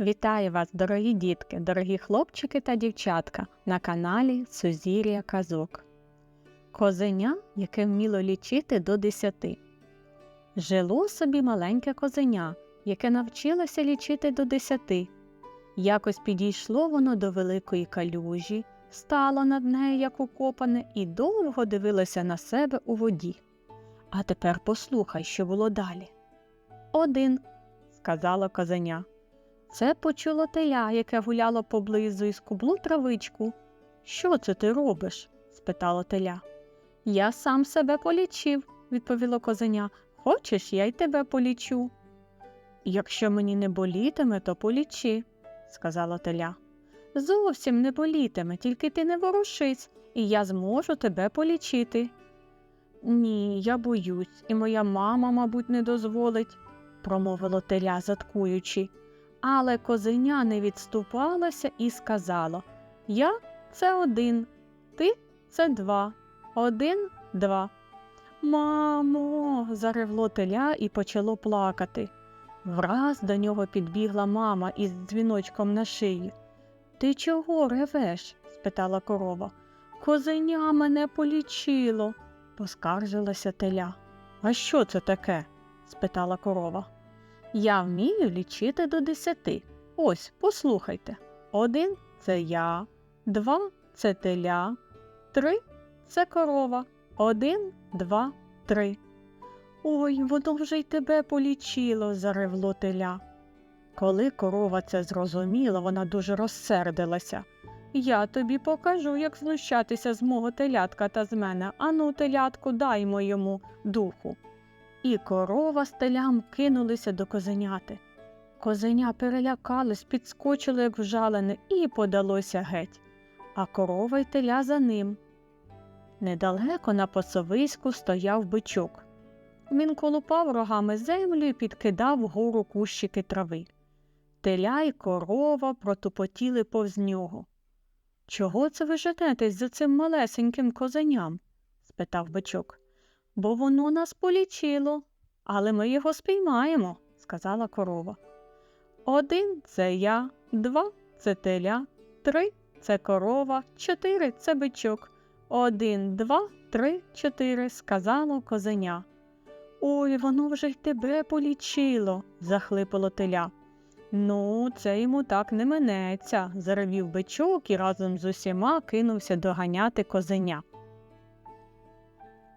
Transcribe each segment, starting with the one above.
Вітаю вас, дорогі дітки, дорогі хлопчики та дівчатка на каналі Сузір'я Казок. Козеня, яке вміло лічити до десяти. Жило собі маленьке козеня, яке навчилося лічити до десяти. Якось підійшло воно до великої калюжі, стало над нею, як укопане, і довго дивилося на себе у воді. А тепер послухай, що було далі. Один, сказала козеня. Це почуло теля, яке гуляло поблизу і скубло травичку. Що це ти робиш? спитало теля. Я сам себе полічив, відповіло козеня. Хочеш, я й тебе полічу. Якщо мені не болітиме, то полічи, сказала теля. Зовсім не болітиме, тільки ти не ворушись, і я зможу тебе полічити. Ні, я боюсь, і моя мама, мабуть, не дозволить, промовило теля, заткуючи. Але козеня не відступалося і сказало Я це один, ти це два. Один, два. Мамо. заревло теля і почало плакати. Враз до нього підбігла мама із дзвіночком на шиї. Ти чого ревеш? спитала корова. Козеня мене полічило, поскаржилася теля. А що це таке? спитала корова. Я вмію лічити до десяти. Ось, послухайте. Один це я, два це теля, три це корова. Один, два, три. Ой, воно вже й тебе полічило, заревло теля. Коли корова це зрозуміла, вона дуже розсердилася. Я тобі покажу, як знущатися з мого телятка та з мене. Ану, телятку, даймо йому духу і корова з телям кинулися до козеняти. Козеня перелякалось, підскочило, як вжалене, і подалося геть, а корова й теля за ним. Недалеко на посовиську стояв бичок. Він колупав рогами землю і підкидав вгору кущики трави. Теля й корова протупотіли повз нього. Чого це ви женетесь за цим малесеньким козеням? спитав бичок бо воно нас полічило, але ми його спіймаємо, сказала корова. Один це я, два це теля, три це корова, чотири це бичок. Один, два, три, чотири, сказало козеня. Ой, воно вже й тебе полічило, захлипало теля. Ну, це йому так не минеться, заревів бичок і разом з усіма кинувся доганяти козеня.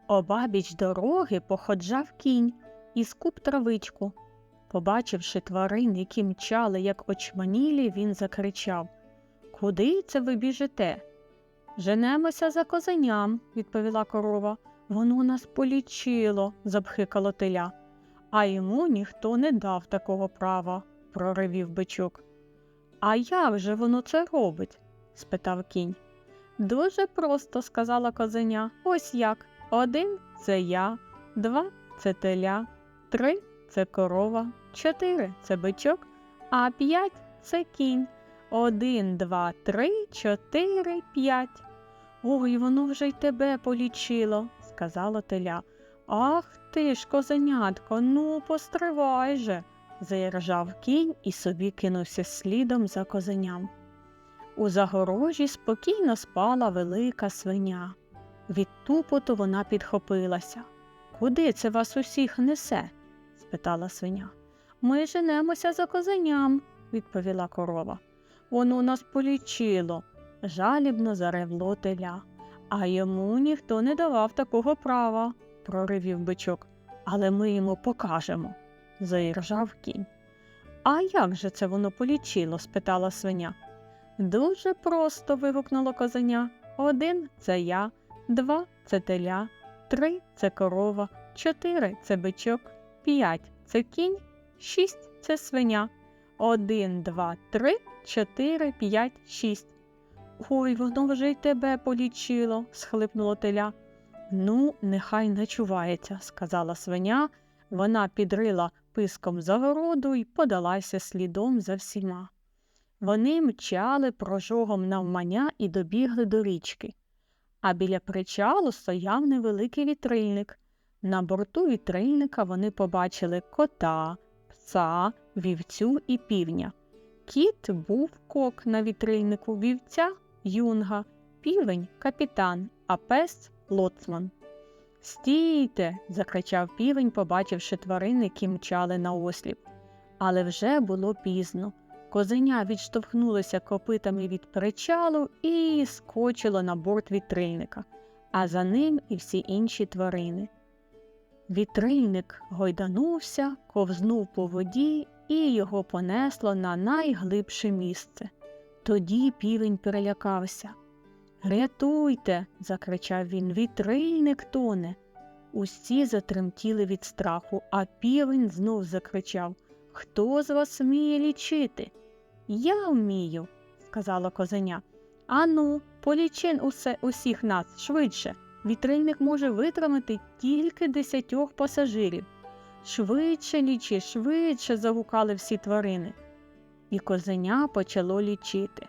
Обабіч дороги походжав кінь і скуп травичку. Побачивши тварин, які мчали, як очманілі, він закричав Куди це ви біжите? Женемося за козеням, відповіла корова. Воно нас полічило, запхикало теля. А йому ніхто не дав такого права, проривів бичок. А як же воно це робить? спитав кінь. Дуже просто, сказала козеня. Ось як. Один це я, два це теля, три це корова, чотири це бичок, а п'ять це кінь. Один, два, три, чотири, п'ять. Ой, воно вже й тебе полічило, сказала теля. Ах ти ж, козенятко, ну постривай же, заіржав кінь і собі кинувся слідом за козеням. У загорожі спокійно спала велика свиня. Від тупоту вона підхопилася. Куди це вас усіх несе? спитала свиня. Ми женемося за козеням, відповіла корова. Воно нас полічило, жалібно заревло теля. А йому ніхто не давав такого права, проривів бичок. Але ми йому покажемо, заіржав кінь. А як же це воно полічило? спитала свиня. Дуже просто. вигукнуло козеня. Один це я два це теля, три це корова, чотири це бичок, п'ять це кінь, шість це свиня. Один, два, три, чотири, п'ять, шість. Ой, воно вже й тебе полічило, схлипнуло теля. Ну, нехай не чувається, сказала свиня. Вона підрила писком загороду і подалася слідом за всіма. Вони мчали прожогом навмання і добігли до річки а біля причалу стояв невеликий вітрильник. На борту вітрильника вони побачили кота, пса, вівцю і півня. Кіт був кок на вітрильнику вівця юнга, півень капітан, а пес лоцман. Стійте. закричав півень, побачивши тварин, які мчали на осліп. Але вже було пізно. Козеня відштовхнулося копитами від причалу і скочило на борт вітрильника, а за ним і всі інші тварини. Вітрильник гойданувся, ковзнув по воді і його понесло на найглибше місце. Тоді півень перелякався. Рятуйте. закричав він, вітрильник тоне. Усі затремтіли від страху, а півень знов закричав Хто з вас вміє лічити? Я вмію, сказала козеня. Ану, полічи усе усіх нас швидше. Вітрильник може витримати тільки десятьох пасажирів. Швидше лічи, швидше. загукали всі тварини. І козеня почало лічити.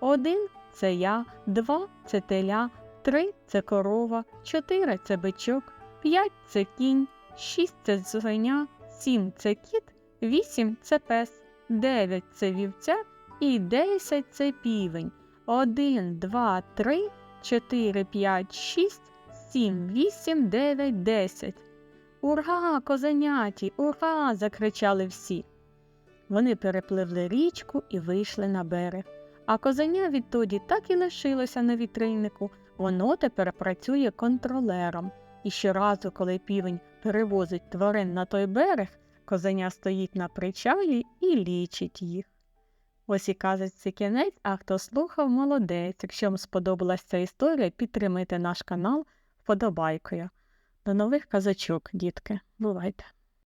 Один це я, два це теля, три це корова, чотири це бичок, п'ять це кінь, шість це свиня, сім це кіт, вісім це пес, дев'ять це вівця і десять це півень. Один, два, три, чотири, п'ять, шість, сім, вісім, дев'ять, десять. Ура, козеняті, ура! закричали всі. Вони перепливли річку і вийшли на берег. А козеня відтоді так і лишилося на вітрильнику. Воно тепер працює контролером. І щоразу, коли півень перевозить тварин на той берег, козеня стоїть на причалі і лічить їх. Ось і казочці кінець, а хто слухав, молодець. Якщо вам сподобалася ця історія, підтримайте наш канал вподобайкою. До нових казачок, дітки. Бувайте!